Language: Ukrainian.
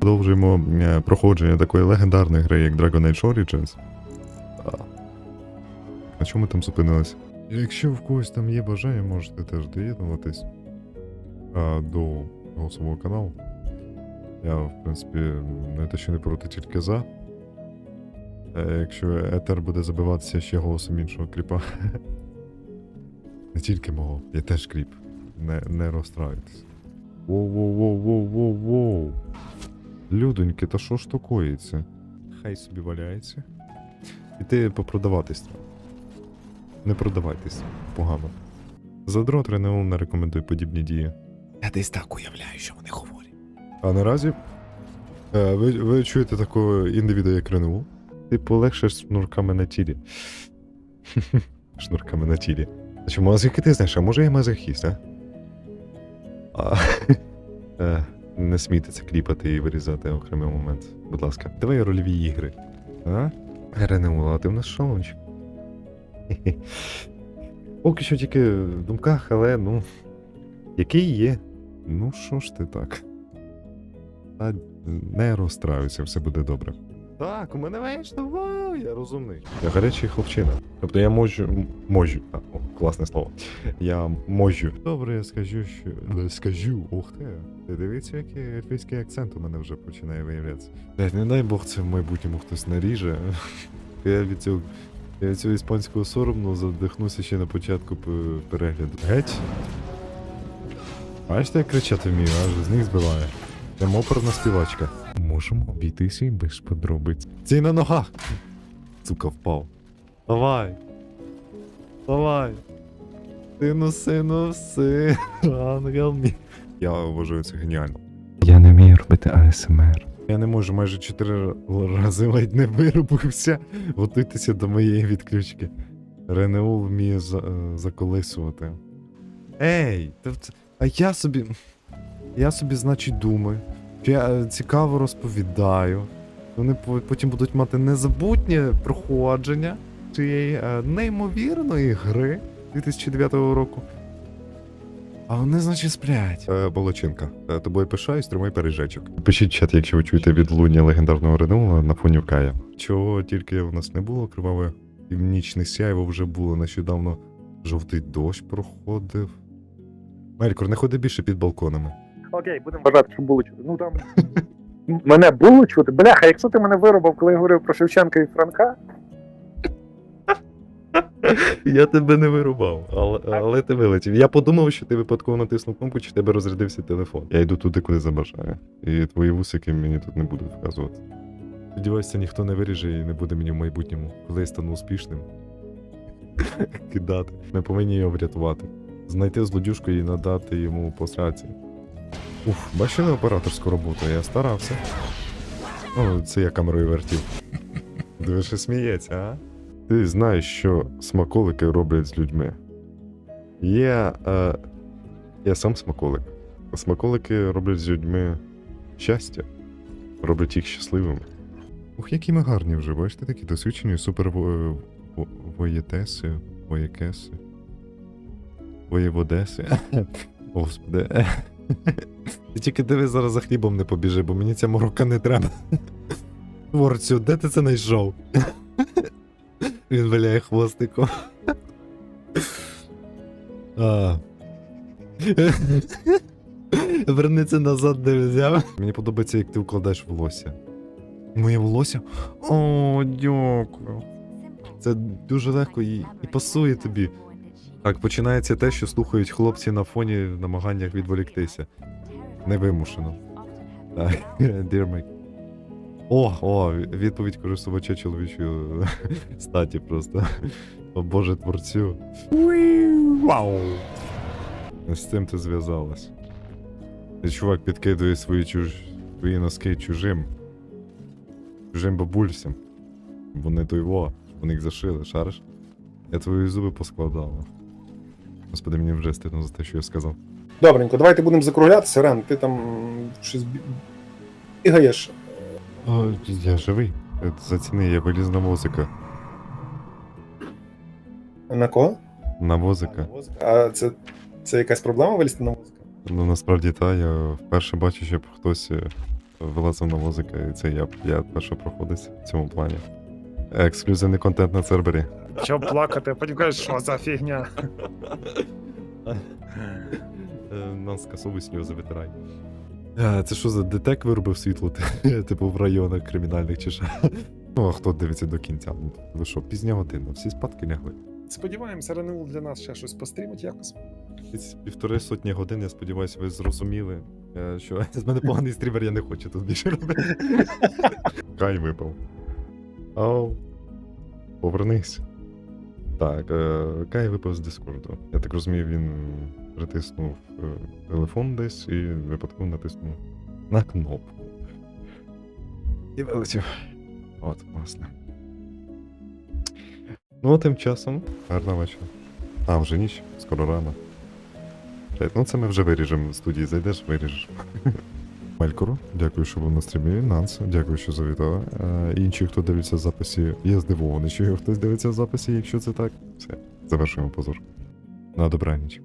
продовжуємо е, проходження такої легендарної гри, як Dragon Age Origins. А, а чому ми там зупинилися? Якщо в когось там є бажання, можете теж доєднуватись а, до голосового каналу. Я, в принципі, не те, що не проти, тільки за. Е, Якщо етер буде забиватися ще голосом іншого кріпа. Не тільки мого, я теж кріп. Не, не розстраюйтесь. Воу-воу-воу-воу-воу-воу. Людоньки, та що ж то коїться? Хай собі валяється. І ти попродаватись треба. Не продавайтесь. Погано. Задрот Ренеол не рекомендує подібні дії. Я десь так уявляю, що вони говорять. А наразі е, ви, ви чуєте такого індивіда, як Ренеул? Ти полегшиш шнурками на тілі. шнурками на тілі. А чому а звідки ти знаєш, а може я мазохіст, а? а е, не смійте це кліпати і вирізати окремий момент. Будь ласка. Давай рольові ігри. А? Ренеул, а ти в нас шалончик. Поки що тільки в думках, але ну. Який є. Ну, що ж ти так? Та не розстраюйся, все буде добре. Так, у мене вийшло, вау, я розумний. Я гарячий хлопчина. Тобто я можу. можу. Класне слово. Я можу. Добре, я скажу, що. Не скажу, ох ти. Ти дивіться, який ельфійський акцент у мене вже починає виявлятися. Блядь, не дай Бог це в майбутньому хтось наріже. Я від цього. Я від цього іспанського соромно задихнуся ще на початку перегляду. Геть. Бачите, як кричати вмію, аж з них збиває. Це оперна співачка. Можемо обійтися і без подробиць. Цей на ногах. Сука, впав. Давай. Давай. Сину, сину, сину, ангел мій. Я вважаю це геніально. Я не вмію робити АСМР. Я не можу майже чотири рази ледь не виробився готуйтеся до моєї відключки. Ренеул вміє за, е, заколисувати. Ей, в а я собі. Я собі, значить, думаю, що я е, цікаво розповідаю. Вони потім будуть мати незабутнє проходження цієї е, неймовірної гри 2009 року. А вони, значить, сплять. Е, Болочинка, е, тобою пишаюсь, тримай пережечок. Пишіть чат, якщо ви чуєте відлуння легендарного Ренула на фоні Кая. Чого тільки у нас не було криваве північне сяйво вже було нещодавно. Жовтий дощ проходив. Мелькор, не ходи більше під балконами. Окей, будемо вважати, що було чути. Ну там. Мене було чути. Бляха, якщо ти мене виробив, коли я говорив про Шевченка і Франка, Я тебе не вирубав, але, але ти вилетів. Я подумав, що ти випадково натиснув кнопку, чи тебе розрядився телефон. Я йду туди, куди забажаю. І твої вусики мені тут не будуть вказувати. Сподіваюся, ніхто не виріже і не буде мені в майбутньому, коли я стану успішним. Кидати. Ми повинні його врятувати. Знайти злодюжку і надати йому по сраці. Уф, бачили операторську роботу, я старався. О, це я камерою вертів. Дуже сміється, а? Ти знаєш, що смаколики роблять з людьми. Я. Е, я сам смаколик. Смаколики роблять з людьми щастя, роблять їх щасливими. Ух, які ми гарні вже, бачите, такі досвідчені супер во- во- воєтеси, воєкеси, воєводеси. Господи. Ти тільки диви зараз за хлібом не побіжи, бо мені ця морока не треба. Творцю, де ти це знайшов? Він валяє хвостиком. А. Верни це назад, де взяв. Мені подобається, як ти вкладаєш волосся. Моє волосся? О, дякую. Це дуже легко і, і пасує тобі. Так, починається те, що слухають хлопці на фоні в намаганнях відволіктися. Невимушено. Так, Mike. О, о, відповідь користувача чоловічої статі просто. О Боже творцю. Вау! З цим ти зв'язалась. Чувак підкидує свої, чуж... свої носки чужим. Чужим бабульцям. Вони то його, вони їх зашили, шариш? Я твої зуби поскладала. Господи, мені вже стидно за те, що я сказав. Добренько, давайте будемо закруглятися. Рен, ти там щось бі- бігаєш. О, я живий. Заціни, я виліз на возика. На кого? На возика. А це, це якась проблема вилізти на музику? Ну насправді та, я вперше бачу, щоб хтось е, вилазив на возика, і це я, я перший проходець в цьому плані. Ексклюзивний контент на сервері. Що плакати, потім кажеш, що за фігня. Е, Нас скасовуй сльози витирай. Це що за детек виробив світло? Типу в районах кримінальних чи що? Ну, а хто дивиться до кінця? Ну, Ви що, пізня година, всі спадки лягли. Сподіваємося, РНУ для нас ще щось пострімить якось. Ці півтори сотні годин, я сподіваюся, ви зрозуміли, е, що з мене поганий стрімер, я не хочу тут більше робити. Кай випав. Ау. Повернись. Так, е, Кай випав з Дискорду. Я так розумію, він притиснув е, телефон десь і випадково натиснув на кнопку. І вилетів. От, власне. Ну, а тим часом, гарного вечора. А, вже ніч, скоро рано. Ну це ми вже виріжемо в студії, зайдеш, виріжеш. Мелькору, дякую, що був на стрімі. Нанс, дякую, що завітав. Е, інші, хто дивиться записі, я здивований, що хтось дивиться в записі, якщо це так. Все, завершуємо позор. На добраніч.